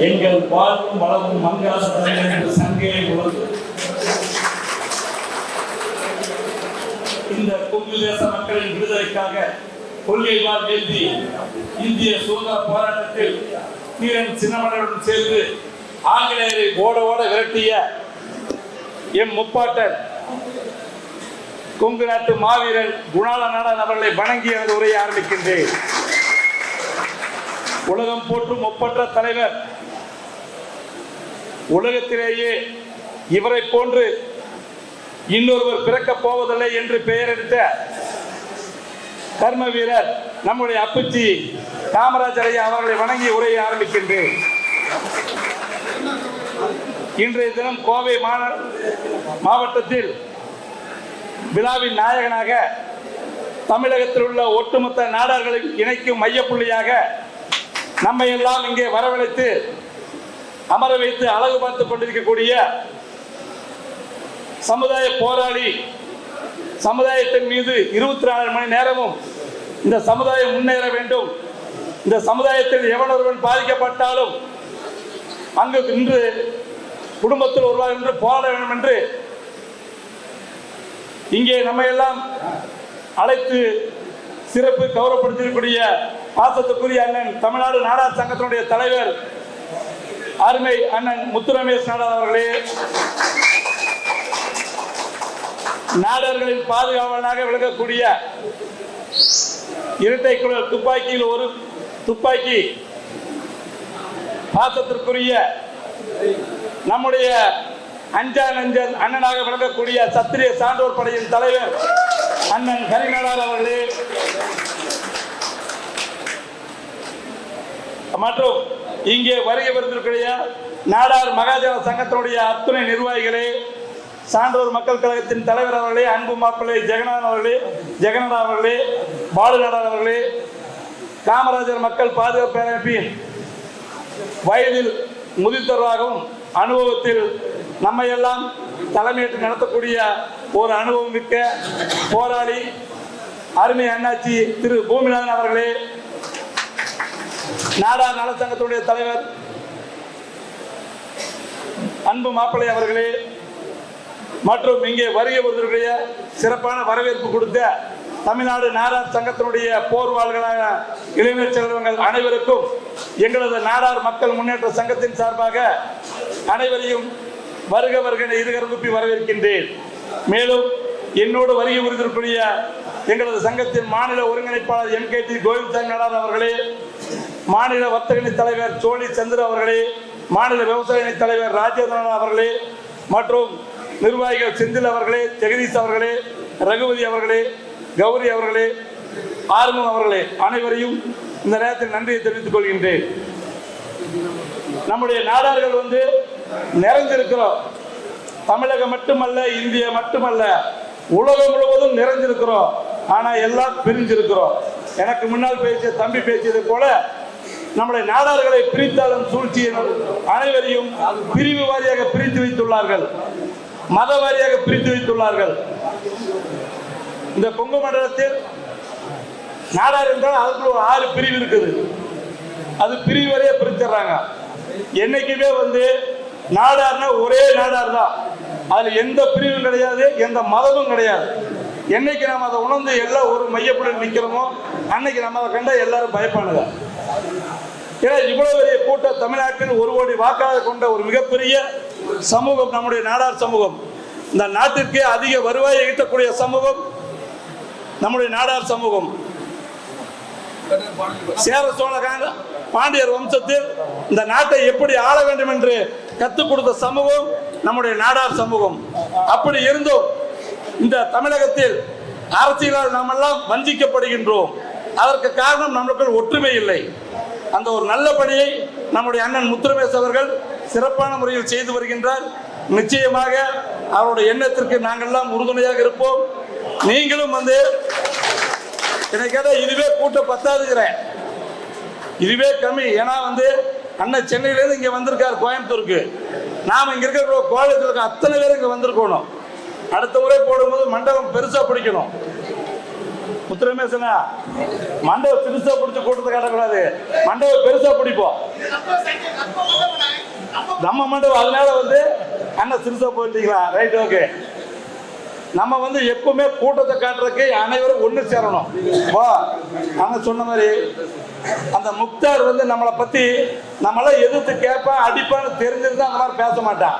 எங்கள் வாழ்வும் வளமும் மங்காசனம் என்று சங்கையை உணர்ந்து இந்த கொங்கு தேச மக்களின் விடுதலைக்காக கொள்கை வேண்டி இந்திய சுதந்திர போராட்டத்தில் தீரன் சின்னமனுடன் சேர்ந்து ஆங்கிலேயரை ஓட ஓட விரட்டிய எம் முப்பாட்டன் கொங்கு நாட்டு மாவீரன் குணாலநாடன் அவர்களை வணங்கி எனது உரையை ஆரம்பிக்கின்றேன். உலகம் போற்றும் ஒப்பற்ற தலைவர் உலகத்திலேயே இவரை போன்று இன்னொருவர் பிறக்கப் போவதில்லை என்று பெயரெடுத்த கர்ம வீரர் நம்முடைய அப்புச்சி காமராஜரை அவர்களை வணங்கி உரையை ஆரம்பிக்கின்றேன். இன்றைய தினம் கோவை மாவட்டத்தில் விழாவின் நாயகனாக தமிழகத்தில் உள்ள ஒட்டுமொத்த நாடார்களை இணைக்கும் மையப்புள்ளியாக நம்மை எல்லாம் இங்கே வரவழைத்து அமர வைத்து அழகு பார்த்து கொண்டிருக்கக்கூடிய சமுதாய போராளி சமுதாயத்தின் மீது இருபத்தி நாலு மணி நேரமும் இந்த சமுதாயம் முன்னேற வேண்டும். இந்த சமுதாயத்தில் எவன் ஒருவன் பாதிக்கப்பட்டாலும் அங்கு இன்று குடும்பத்தில் ஒருவர் என்று போராட வேண்டும் என்று இங்கே நம்ம எல்லாம் அழைத்து சிறப்பு கௌரவப்படுத்திருக்கக்கூடிய பாசத்துக்குரிய அண்ணன் தமிழ்நாடு நாடா சங்கத்தினுடைய தலைவர் அருமை அண்ணன் முத்துரமேஷ் நாடார் அவர்களே நாடர்களின் பாதுகாவலனாக விளங்கக்கூடிய இரட்டை குழல் துப்பாக்கியில் ஒரு துப்பாக்கி பாசத்திற்குரிய நம்முடைய அஞ்சா நஞ்சன் அண்ணனாக விளங்கக்கூடிய சத்திரிய சான்றோர் படையின் தலைவர் அண்ணன் ஹரிநாடார் அவர்களே. மற்றும் இங்கே வருகை வந்திருக்கிற நாடார் மகாஜன சங்கத்தினுடைய அத்துணை நிர்வாகிகளே சான்றோர் மக்கள் கழகத்தின் தலைவர் அவர்களே அன்பு மாப்பிள்ளை ஜெகநாதன் அவர்களே ஜெகநாதன் அவர்களே பாலுநாடார் அவர்களே காமராஜர் மக்கள் பாதுகாப்பு அமைப்பின் வயதில் முதிர்த்தவராகவும் அனுபவத்தில் நம்ம எல்லாம் தலைமையேற்று நடத்தக்கூடிய ஒரு அனுபவம் மிக்க போராளி அருமை அண்ணாச்சி திரு பூமிநாதன் அவர்களே நாடார் நலச்சங்கத்துடைய தலைவர். அன்பு மாப்பிள்ளை அவர்களே மற்றும் இங்கே வருகை ஒருவருடைய சிறப்பான வரவேற்பு கொடுத்த தமிழ்நாடு நாடார் சங்கத்தினுடைய போர்வாள்களான இளைஞர் செல்வங்கள் அனைவருக்கும் எங்களது நாடார் மக்கள் முன்னேற்ற சங்கத்தின் சார்பாக அனைவரையும் வருக வருக என வரவேற்கின்றேன். மேலும் என்னோடு வருகை புரிந்திருக்கூடிய எங்களது சங்கத்தின் மாநில ஒருங்கிணைப்பாளர் M K D Govind Nadar அவர்களே மாநில வர்த்தகணி தலைவர் சோழி சந்திர அவர்களே மாநில விவசாய அணி தலைவர் ராஜேந்திரன் அவர்களே மற்றும் நிர்வாகிகள் செந்தில் அவர்களே ஜெகதீஷ் அவர்களே ரகுபதி அவர்களே கௌரி அவர்களே ஆறுமுகம் அவர்களே அனைவரையும் இந்த நேரத்தில் நன்றியை தெரிவித்துக் கொள்கின்றேன். நம்முடைய நாடார்கள் வந்து நிறைந்திருக்கிறோம். தமிழகம் மட்டுமல்ல இந்தியா மட்டுமல்ல உலகம் முழுவதும் நிறைஞ்சிருக்கிறோம் ஆனா எல்லாம் பிரிஞ்சிருக்கிறோம். எனக்கு முன்னால் பேசிய தம்பி பேசியது போல நம்முடைய நாடார்களை பிரித்தாலும் சூழ்ச்சி அனைவரையும் பிரிவு வாரியாக பிரித்து வைத்துள்ளார்கள். மத வாரியாக பிரித்து வைத்துள்ளார்கள். இந்த கொங்கு மண்டலத்தில் நாடார் என்றால் அதுக்குள்ள ஒரு ஆறு பிரிவு இருக்குது. அது பிரிவு வரைய பிரிச்சிடுறாங்க. என்னைக்குமே வந்து நாடார்னா ஒரே நாடார் தான் அதுல எந்த பிரிவும் கிடையாது எந்த மதமும் கிடையாது. என்னைக்கு நம்ம அதை உணர்ந்து எல்லாம் ஒரு மையப்புடன் நிற்கிறோமோ அன்னைக்கு நம்ம அதை கண்டா எல்லாரும் பயப்பானுங்க ஏன்னா இவ்வளவு பெரிய கூட்டம் தமிழ்நாட்டில் ஒரு கோடி வாக்காளர் கொண்ட ஒரு மிகப்பெரிய சமூகம் நம்முடைய நாடார் சமூகம். இந்த நாட்டிற்கே அதிக வருவாயை ஈட்டக்கூடிய சமூகம் நம்முடைய நாடார் சமூகம். சேர சோழ பாண்டியர் வம்சத்தில் இந்த நாட்டை எப்படி ஆள வேண்டும் என்று கற்றுக் கொடுத்த சமூகம் நம்முடைய நாடார் சமூகம். அப்படி இருந்தும் இந்த தமிழகத்தில் அரசியலால் நாம் எல்லாம் வஞ்சிக்கப்படுகின்றோம். அதற்கு காரணம் நம்மளுக்கு ஒற்றுமை இல்லை. அந்த ஒரு நல்ல பணியை நம்முடைய அண்ணன் முத்துரமேஷ் அவர்கள் சிறப்பான முறையில் செய்து வருகின்றார். நிச்சயமாக அவருடைய எண்ணத்திற்கு நாங்கள்லாம் உறுதுணையாக இருப்போம். நீங்களும் வந்து என்னை கேட்டால் இதுவே கூட்டம் பத்தாதுங்கிறேன். இதுவே கம்மி. ஏன்னா வந்து அண்ணன் சென்னையிலேருந்து இங்கே வந்திருக்காரு கோயம்புத்தூருக்கு. நாம் இங்கே இருக்கிற கோலத்தில் இருக்க அத்தனை பேர் இங்கே வந்திருக்கணும். அடுத்த முறை போடும்போது மண்டபம் பெருசாக பிடிக்கணும். முத்திரமேசனா மண்டபம் பெருசா பிடிச்ச கூட்டத்தை காட்டக்கூடாது. மண்டபம் பெருசாக பிடிப்போம். நம்ம மண்டபம் அதனால வந்து அண்ணன் சிறுசா போயிட்டீங்களா ரைட் ஓகே நம்ம வந்து எப்பவுமே கூட்டத்தை காட்டுறதுக்கு அனைவரும் ஒன்று சேரணும். வா அங்க சொன்ன மாதிரி அந்த முக்தார் வந்து நம்மளை பத்தி நம்மள எதிர்த்து கேட்பான் அடிப்பான்னு தெரிஞ்சிருந்தா அந்த மாதிரி பேச மாட்டான்.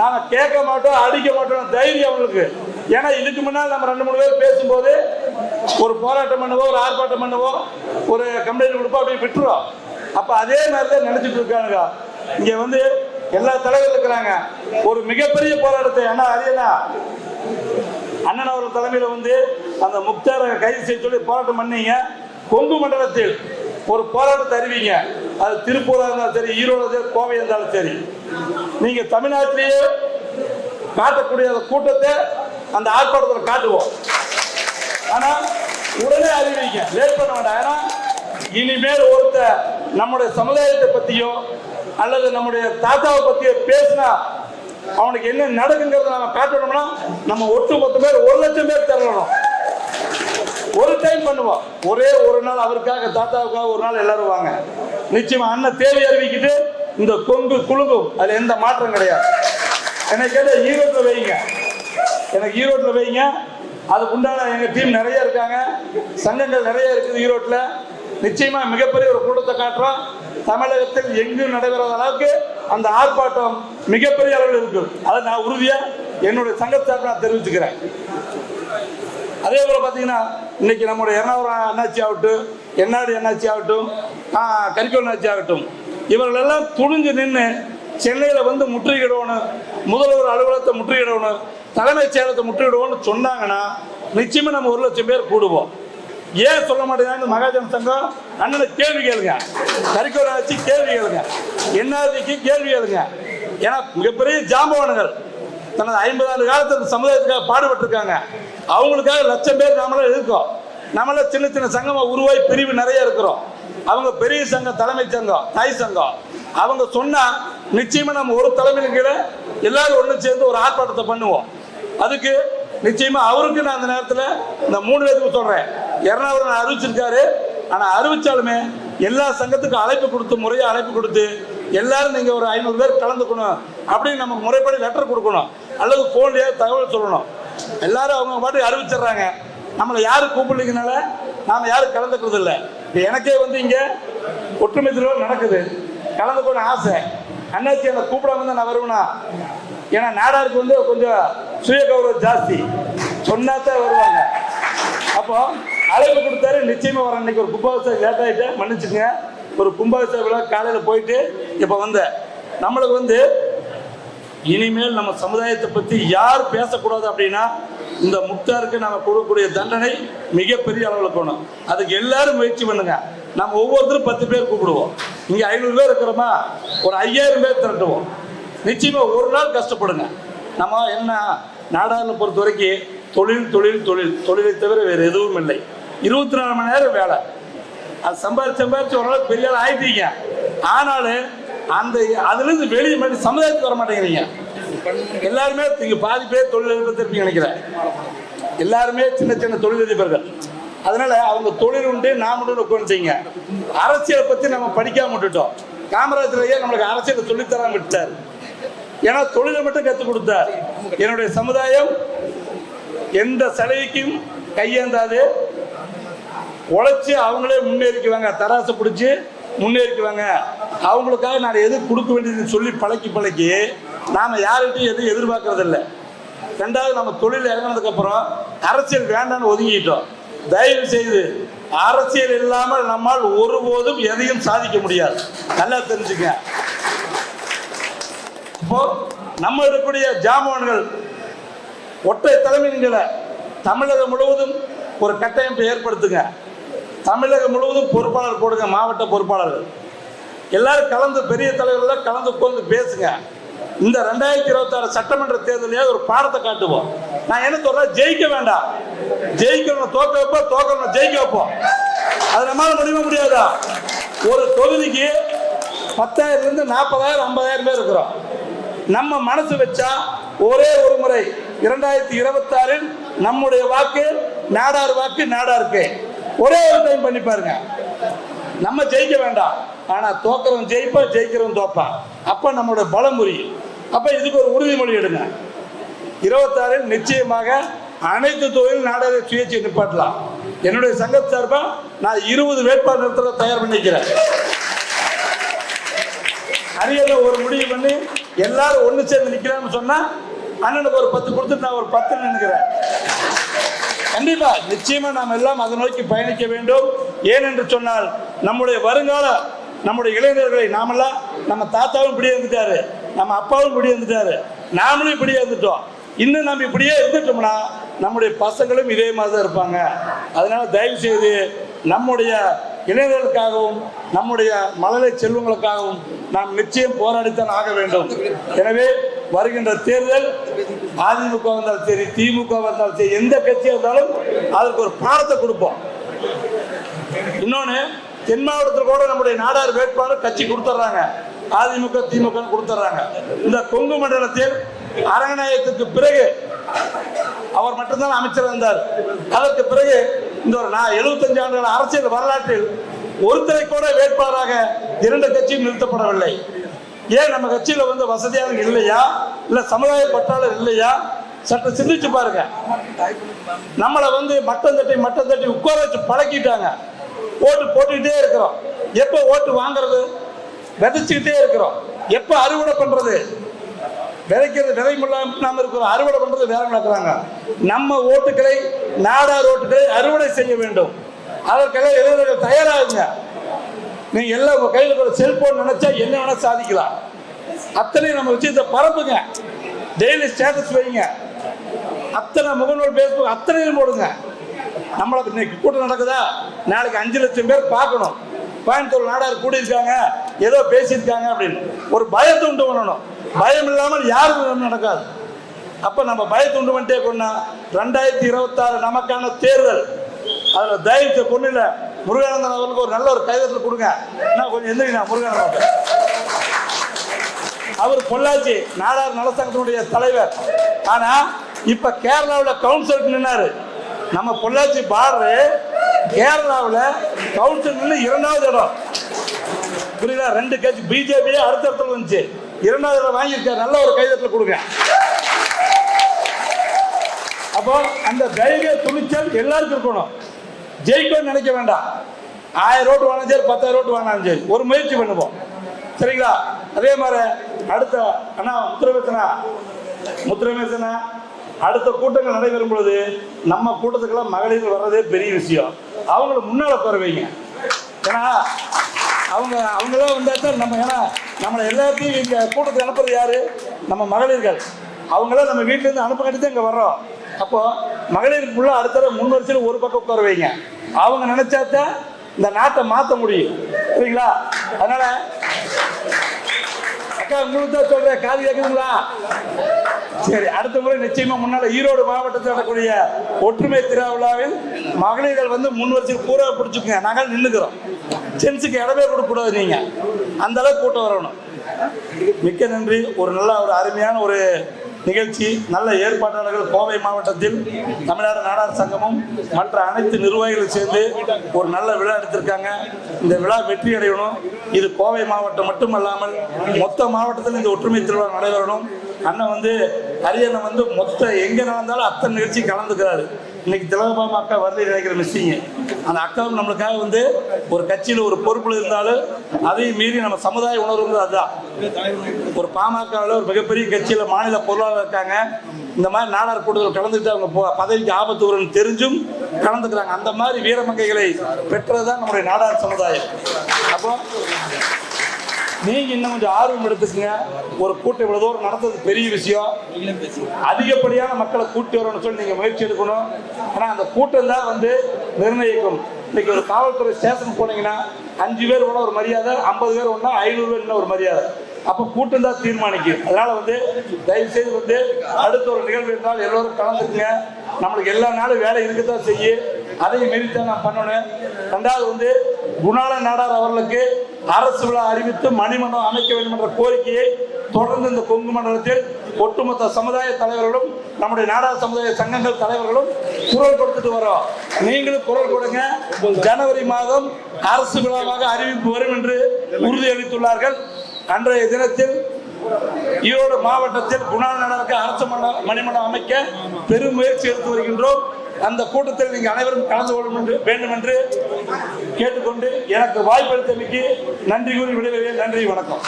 நாம கேட்க மாட்டோம் அடிக்க மாட்டோம் தைரியம் அவங்களுக்கு. ஏன்னா இதுக்கு முன்னால் நம்ம ரெண்டு மூணு பேர் பேசும்போது ஒரு போராட்டம் பண்ணுவோம் ஒரு ஆர்ப்பாட்டம் பண்ணுவோம் ஒரு கம்ப்ளைண்ட் கொடுப்போம் அப்படி விட்டுருவோம் அப்போ அதே மாதிரி தான் நினச்சிட்டு இருக்கானுங்க. இங்கே வந்து எல்லா தலைவர்கள் இருக்கிறாங்க. ஒரு மிகப்பெரிய போராட்டத்தை அண்ணா அரியனா அண்ணன் அவர்கள் தலைமையில் வந்து அந்த முக்தாரை கைது செய்ய சொல்லி போராட்டம் பண்ணீங்க. கொங்கு மண்டலத்தில் ஒரு போராட்டத்தை அறிவிங்க. அது திருப்பூராக இருந்தாலும் சரி ஈரோடு கோவை இருந்தாலும் சரி. நீங்க தமிழ்நாட்டிலேயே காட்டக்கூடிய அந்த கூட்டத்தை அந்த ஆர்ப்பாட்டத்தில் காட்டுவோம். ஆனால் உடனே அறிவிங்க. லேட் பண்ண வேண்டாம் ஏன்னா இனிமேல் ஒருத்த நம்முடைய சமுதாயத்தை பத்தியோ அல்லது நம்முடைய தாத்தாவை பத்தியோ பேசினா அவனுக்கு என்ன நடக்குங்கிறத நம்ம காட்டணும்னா நம்ம ஒட்டு மொத்த பேர் ஒரு லட்சம் பேர் தரணும் ஒரு டைம் பண்ணுவோம். ஒரே ஒரு நாள் அவருக்காக தாத்தாவுக்காக ஒரு நாள் எல்லாரும் வாங்க. நிச்சயமா அண்ணன் தேவை அறிவிக்கிட்டு இந்த கொங்கு குழுங்கும் அது எந்த மாற்றம் கிடையாது. எனக்கு கேட்ட ஈரோட்டில் வைங்க. எனக்கு ஈரோட்டில் வைங்க. அதுக்கு உண்டான எங்க டீம் நிறைய இருக்காங்க. சங்கங்கள் நிறைய இருக்குது ஈரோட்டில். நிச்சயமா மிகப்பெரிய ஒரு கூட்டத்தை காட்டுறோம். தமிழகத்தில் எங்கும் நடைபெறாத அளவுக்கு அந்த ஆர்ப்பாட்டம் மிகப்பெரிய அளவில் இருக்கும் அதை நான் உறுதியா என்னுடைய சங்கத்தார் நான் தெரிவிச்சுக்கிறேன். அதே போல பார்த்தீங்கன்னா இன்னைக்கு நம்முடைய எர்ணாகுளம் அண்ணாச்சி ஆகட்டும் எண்ணாடு அண்ணாச்சி ஆகட்டும் ஆ, கரிக்கோல் அண்ணாச்சி ஆகட்டும் இவர்கள் எல்லாம் துணிஞ்சு நின்று சென்னையில் வந்து முற்றுகையிடணும் முதல்வர் அலுவலகத்தை முற்றுகையிடணும் தலைமைச் செயலகத்தை முற்றுகையிடணும்னு சொன்னாங்கன்னா நிச்சயமா நம்ம ஒரு லட்சம் பேர் கூடுவோம். ஏன் சொல்ல மாட்டேங்கிறாங்க மகாஜன சங்கம் அண்ணனை கேள்வி கேளுங்க. கரிக்கோல் ஆட்சி கேள்வி கேளுங்க. என்ஆர்ஜிக்கு கேள்வி கேளுங்க. ஏன்னா மிகப்பெரிய ஜாம்பவான்கள். தனது ஐம்பது ஆண்டு காலத்து இந்த சமுதாயத்துக்காக பாடுபட்டிருக்காங்க. அவங்களுக்காக லட்சம் பேர் நாமளும் இருக்கோம். நம்மள சின்ன சின்ன சங்கமா உருவாய் பிரிவு நிறைய இருக்கிறோம். அவங்க பெரிய சங்கம் தலைமை சங்கம் தாய் சங்கம். அவங்க சொன்னா நிச்சயமா நம்ம ஒரு தலைமையின் கீழே எல்லாரும் ஒன்று சேர்ந்து ஒரு ஆர்ப்பாட்டத்தை பண்ணுவோம். அதுக்கு நிச்சயமா அவருக்கு நான் அந்த நேரத்தில் இந்த மூணு பேருக்கு சொல்றேன். இரநூறு அறிவிச்சிருக்காரு. ஆனால் அறிவிச்சாலுமே எல்லா சங்கத்துக்கும் அழைப்பு கொடுத்து முறையாக அழைப்பு கொடுத்து எல்லாரும் நீங்கள் ஒரு ஐநூறு பேர் கலந்துக்கணும் அப்படின்னு நமக்கு முறைப்படி லெட்டர் கொடுக்கணும். அல்லது ஃபோன்லேயே தகவல் சொல்லணும். எல்லாரும் அவங்க பாட்டு அறிவிச்சிடுறாங்க. நம்மளை யாரும் கூப்பிடலிங்கனால நாம் யாரும் கலந்துக்கிறது இல்லை. இப்போ எனக்கே வந்து இங்கே ஒற்றுமை திருவிழா நடக்குது. கலந்துக்கணும் ஆசை. அண்ணாச்சி என்னை கூப்பிடாம தான் நான் வருவேனா? ஏன்னா நாடாருக்கு வந்து கொஞ்சம் சுய கௌரவம் ஜாஸ்தி. சொன்னா தான் வருவாங்க. அப்போ அழைப்பு கொடுத்தாரு. நிச்சயமா வரேன் இன்னைக்கு ஒரு கும்பாபிஷேகம் லேட் ஆகிட்டு மன்னிச்சுங்க ஒரு கும்பாபிஷேக விழா காலையில் போயிட்டு இப்போ வந்தேன். நம்மளுக்கு வந்து இனிமேல் நம்ம சமுதாயத்தை பற்றி யார் பேசக்கூடாது அப்படின்னா இந்த முக்தாருக்கு நாம கொடுக்கக்கூடிய தண்டனை மிகப்பெரிய அளவில் போகணும் அதுக்கு எல்லாரும் முயற்சி பண்ணுங்க. நம்ம ஒவ்வொருத்தரும் பத்து பேர் கூப்பிடுவோம். இங்கே ஐநூறு பேர் இருக்கிறோமா? ஒரு ஐயாயிரம் பேர் திரட்டுவோம். நிச்சயமா ஒரு நாள் கஷ்டப்படுங்க. நம்ம என்ன நாடாளு பொறுத்த வரைக்கும் தொழில் தொழில் தொழில் தொழிலை தவிர வேறு எதுவும் இல்லை. இருபத்தி நாலு மணி நேரம் வேலை. அது சம்பாதிச்சு சம்பாதிச்சு ஓரளவுக்கு பெரிய ஆள் ஆயிட்டீங்க. ஆனாலும் அந்த அதுலேருந்து வெளியே மட்டும் சமுதாயத்துக்கு வர மாட்டேங்கிறீங்க. எல்லாருமே இங்கே பாதி பேர் தொழிலதிபர் இருப்பீங்க நினைக்கிறேன். எல்லாருமே சின்ன சின்ன தொழிலதிபர்கள் அதனால அவங்க தொழில் உண்டு நாம் உண்டு உட்காந்துச்சிங்க அரசியலை பற்றி நம்ம படிக்காம விட்டுட்டோம். காமராஜர் ஐயா நம்மளுக்கு அரசியலை சொல்லித்தராம விட்டார் ஏன்னா தொழிலை மட்டும் கற்றுக் கொடுத்தார் என்னுடைய சமுதாயம் எந்த சலுகைக்கும் கையேந்தாது. உழைச்சி அவங்களே முன்னேறிக்குவாங்க. தராசை பிடிச்சி முன்னேறிக்குவாங்க. அவங்களுக்காக நான் எது கொடுக்க வேண்டியதுன்னு சொல்லி பழக்கி பழக்கி நாம் யார்கிட்டையும் எதுவும் எதிர்பார்க்கறதில்லை. ரெண்டாவது நம்ம தொழில் இறங்கினதுக்கப்புறம் அரசியல் வேண்டாம்னு ஒதுங்கிட்டோம். தயவு செய்து அரசியல் இல்லாமல் நம்மால் ஒருபோதும் எதையும் சாதிக்க முடியாது. நல்லா தெரிஞ்சுக்க இப்போ நம்ம இருக்கக்கூடிய ஜாமான்கள் ஒற்றை தலைமைகளை தமிழகம் முழுவதும் ஒரு கட்டமைப்பை ஏற்படுத்துங்க. தமிழகம் முழுவதும் பொறுப்பாளர் போடுங்க மாவட்ட பொறுப்பாளர்கள். எல்லாரும் கலந்து பெரிய தலைவர்கள் கலந்து உட்கார்ந்து பேசுங்க. இந்த ரெண்டாயிரத்தி இருபத்தாறு சட்டமன்ற தேர்தலையே ஒரு பாடத்தை காட்டுவோம். நான் என்ன சொல்றேன்? ஜெயிக்க வேண்டாம். ஜெயிக்கணும் தோக்க வைப்போம் தோக்கணும் ஜெயிக்க வைப்போம். அது நம்மளால முடியுமா முடியாதா? ஒரு தொகுதிக்கு பத்தாயிரம் இருந்து நாற்பதாயிரம் ஐம்பதாயிரம் பேர் இருக்கிறோம். நம்ம மனசு வச்சா ஒரே ஒரு முறை. இரண்டாயிரத்தி இருபத்தாறில் நம்முடைய வாக்கு நாடார் வாக்கு நாடாருக்கு ஒரே ஒரு டைம் பண்ணி பாருங்க. நம்ம ஜெயிக்க வேண்டாம். ஆனா தோக்கிறவன் ஜெயிப்பான் ஜெயிக்கிறவன் தோப்பான் அப்ப நம்மளோட பலம் புரியும். அப்ப இதுக்கு ஒரு உறுதிமொழி எடுங்க. இருபத்தாறில் நிச்சயமாக அனைத்து தொழில் நாடக சுயேட்சை நிப்பாட்டலாம். என்னுடைய சங்க சார்பா நான் இருபது வேட்பாளர் நிறுத்தல தயார் பண்ணிக்கிறேன். அரியல ஒரு முடிவு பண்ணி எல்லாரும் ஒண்ணு சேர்ந்து நிக்கலாம்னு சொன்னா அண்ணனுக்கு ஒரு பத்து கொடுத்துட்டு நான் ஒரு பத்து நினைக்கிறேன் கண்டிப்பா நிச்சயமா நாம் எல்லாம் அதை நோக்கி பயணிக்க வேண்டும். ஏனென்று சொன்னால் நம்முடைய வருங்கால நம்முடைய இளைஞர்களை நாமெல்லாம் நம்ம தாத்தாவும் இப்படியே இருந்துட்டாரு நம்ம அப்பாவும் இப்படியே இருந்துட்டாரு நாமளும் இப்படியே இருந்துட்டோம். இன்னும் நம்ம இப்படியே இருந்துட்டோம்னா நம்முடைய பசங்களும் இதே மாதிரி தான் இருப்பாங்க. அதனால தயவு செய்து நம்முடைய இளைஞர்களுக்காகவும் நம்முடைய மழலை செல்வங்களுக்காகவும் நாம் நிச்சயம் போராடித்தான் ஆக வேண்டும். எனவே வருகின்ற தேர்தல் அதிமுக வந்தாலும் சரி திமுக வந்தாலும் சரி எந்த கட்சியாக இருந்தாலும் அதற்கு ஒரு பாடத்தை கொடுப்போம். இன்னொன்று தென் மாவட்டத்தில் கூட நம்முடைய நாடார் வேட்பாளர் கட்சி கொடுத்துட்றாங்க அதிமுக திமுக கொடுத்துட்றாங்க இந்த கொங்கு மண்டலத்தில் அரங்கநாயகத்துக்கு பிறகு அவர் மட்டும்தான் அமைச்சர் இருந்தார். அதற்கு பிறகு இந்த ஒரு நான் எழுபத்தஞ்சு ஆண்டுகள் அரசியல் வரலாற்றில் ஒருத்தரை கூட வேட்பாளராக இரண்டு கட்சியும் நிறுத்தப்படவில்லை. ஏன் நம்ம கட்சியில் வந்து வசதியாக இல்லையா? இல்லை சமுதாய பற்றாளர் இல்லையா? சற்று சிந்திச்சு பாருங்க. நம்மளை வந்து மட்டம் தட்டி மட்டம் தட்டி உட்கார வச்சு பழக்கிட்டாங்க. ஓட்டு போட்டுக்கிட்டே இருக்கிறோம். எப்போ ஓட்டு வாங்குறது? விதைச்சுக்கிட்டே இருக்கிறோம். எப்போ அறுவடை பண்ணுறது விதைக்கிறது விதை நாம இருக்கிறோம் அறுவடை பண்றது வேற நடக்கிறாங்க நம்ம ஓட்டுகளை நாடார் ஓட்டுகளை அறுவடை செய்ய வேண்டும். அதற்கெல்லாம் இளைஞர்கள் தயாராகுங்க. நீங்கள் எல்லாம் உங்க கையில் ஒரு செல்போன் நினைச்சா என்ன வேணா சாதிக்கலாம். அத்தனை நம்ம விஷயத்தை பரப்புங்க. டெய்லி ஸ்டேட்டஸ் வைங்க. அத்தனை முகநூல் பேஸ்புக் அத்தனையும் போடுங்க. நம்மளுக்கு இன்னைக்கு கூட்டம் நடக்குதா? நாளைக்கு அஞ்சு லட்சம் பேர் பார்க்கணும். கோயம்புத்தூர் நாடார் கூடியிருக்காங்க ஏதோ பேசியிருக்காங்க அப்படின்னு. ஒரு பயத்தை உண்டு பண்ணணும். பயம் இல்லாமல் யாரும் நடக்காது. அப்போ நம்ம பயத்தை உண்டு பண்ணிட்டே கொண்டா ரெண்டாயிரத்தி இருபத்தாறு நமக்கான தேர்தல். அதில் தைரியத்தை கொண்டு இல்லை முருகானந்தன் அவர்களுக்கு ஒரு நல்ல ஒரு கைதத்தில் கொடுங்க. நான் கொஞ்சம் எந்திரிங்க முருகானந்தன் அவர் பொள்ளாச்சி நாடார் நலசங்கத்தினுடைய தலைவர். ஆனால் இப்போ கேரளாவில் கவுன்சிலுக்கு நின்னாரு. நம்ம பொள்ளாச்சி பாடுற கேரளாவில் கவுன்சில் இரண்டாவது இடம். புரியுதா? ரெண்டு கட்சி பிஜேபியே அடுத்த இடத்துல வந்துச்சு இரண்டாவது இடம் வாங்கியிருக்காரு நல்ல ஒரு கைதத்தில் கொடுங்க அப்போ அந்த தைரிய துணிச்சல் எல்லாருக்கும் இருக்கணும். ஜெயிக்கணும்னு நினைக்க வேண்டாம். ஆயிரம் ரோட்டு வாங்கினாலும் சரி பத்தாயிரம் ரோட்டு வாங்கினாலும் சரி. ஒரு முயற்சி பண்ணுவோம். சரிங்களா? அதே மாதிரி அடுத்த அண்ணா முத்திரமேசனா. முத்திரமேசனா அடுத்த கூட்டங்கள் நடைபெறும் பொழுது நம்ம கூட்டத்துக்கெல்லாம் மகளிர் வர்றதே பெரிய விஷயம். அவங்கள முன்னால உட்கார வைங்க. ஏன்னா அவங்க அவங்களாம் வந்தா தான் நம்ம ஏன்னா நம்மளை எல்லாத்தையும் இங்கே கூட்டத்துக்கு அனுப்புறது யாரு? நம்ம மகளிர்கள். அவங்களாம் நம்ம வீட்டிலேருந்து அனுப்ப தான் இங்கே வர்றோம். அப்போ மகளிருக்கு ஃபுல்லாக அடுத்த முன் வரிசையில் ஒரு பக்கம் உட்கார வைங்க. அவங்க நினைச்சாதான் இந்த நாட்டை மாற்ற முடியும். சரிங்களா அதனால அக்கா உங்களுக்கு தான் சொல்றேன். காது கேட்குதுங்களா சரி அடுத்த முறை நிச்சயமா முன்னால ஈரோடு மாவட்டத்தில் நடக்கூடிய ஒற்றுமை திருவிழாவில் மகளிர்கள் வந்து முன் வரிசையில் பூரா பிடிச்சுக்குங்க. நாங்கள் நின்றுக்கிறோம் ஜென்ஸுக்கு இடமே கொடுக்க கூடாது நீங்க. அந்த அளவுக்கு கூட்டம் வரணும். மிக்க நன்றி. ஒரு நல்ல ஒரு அருமையான ஒரு நிகழ்ச்சி. நல்ல ஏற்பாட்டாளர்கள் கோவை மாவட்டத்தில் தமிழ்நாடு நாடார் சங்கமும் மற்ற அனைத்து நிர்வாகிகளும் சேர்ந்து ஒரு நல்ல விழா எடுத்திருக்காங்க. இந்த விழா வெற்றி அடையணும். இது கோவை மாவட்டம் மட்டுமல்லாமல் மொத்த மாவட்டத்தில் இந்த ஒற்றுமை திருவிழா நடைபெறணும். அண்ணன் வந்து ஹரியண்ணன் வந்து மொத்த எங்கே நடந்தாலும் அத்தனை நிகழ்ச்சி கலந்துக்கிறாரு. இன்னைக்கு திலகபாமா அக்கா வரல நினைக்கிற மிஸ்ஸிங்க. அந்த அக்காவும் நம்மளுக்காக வந்து ஒரு கட்சியில் ஒரு பொறுப்பில் இருந்தாலும் அதையும் மீறி நம்ம சமுதாய உணர்வு அதுதான். ஒரு பாமகவில் ஒரு மிகப்பெரிய கட்சியில் மாநில பொருளாளர் இருக்காங்க. இந்த மாதிரி நாடார் கூட்டத்தில் கலந்துக்கிட்டு அவங்க போ- பதவிக்கு ஆபத்து வரும்னு தெரிஞ்சும் கலந்துக்கிறாங்க. அந்த மாதிரி வீரமங்கைகளை பெற்றதுதான் நம்முடைய நாடார் சமுதாயம். அப்போ நீங்க இன்னும் கொஞ்சம் ஆர்வம் எடுத்துக்கங்க. ஒரு கூட்டம் இவ்வளவு தூரம் நடந்தது பெரிய விஷயம். அதிகப்படியான மக்களை கூட்டி வரணும்னு சொல்லி நீங்க முயற்சி எடுக்கணும். ஆனா அந்த கூட்டம் தான் வந்து நிர்ணயிக்கும். இன்னைக்கு ஒரு காவல்துறை ஸ்டேஷன் போனீங்கன்னா அஞ்சு பேர் ஒன்றா ஒரு மரியாதை ஐம்பது பேர் ஒன்றா ஐநூறு பேர் ஒரு மரியாதை. அப்போ கூட்டம் தான் தீர்மானிக்கும். அதனால வந்து தயவு செய்து வந்து அடுத்த ஒரு நிகழ்வு இருந்தால் எல்லோரும் கலந்துக்குங்க. நம்மளுக்கு எல்லா நாளும் வேலை இருக்கத்தான் செய்யும். அதையும் மீறித்தான் நான் பண்ணணும். ரெண்டாவது வந்து குணால நாடார் அவர்களுக்கு அரசு விழா அறிவித்து மணிமண்டலம் அமைக்க வேண்டும் என்ற கோரிக்கையை தொடர்ந்து இந்த கொங்கு மண்டலத்தில் ஒட்டுமொத்த சமுதாய தலைவர்களும் நம்முடைய நாடார் சமுதாய சங்கங்கள் தலைவர்களும் குரல் கொடுத்துட்டு வரோம். நீங்களும் குரல் கொடுங்க. ஜனவரி மாதம் அரசு விழாவாக அறிவிப்பு வரும் என்று உறுதியளித்துள்ளார்கள் அன்றைய தினத்தில் ஈரோடு மாவட்டத்தில் குணாநலனுக்கு அரசு மன- மணிமண்டலம் அமைக்க பெரும் முயற்சி எடுத்து வருகின்றோம். அந்த கூட்டத்தில் நீங்கள் அனைவரும் கலந்து கொள்ளும் என்று வேண்டும் என்று கேட்டுக்கொண்டு எனக்கு வாய்ப்பளித்தமைக்கு நன்றி கூறி விடைபெறுகிறேன். நன்றி வணக்கம்.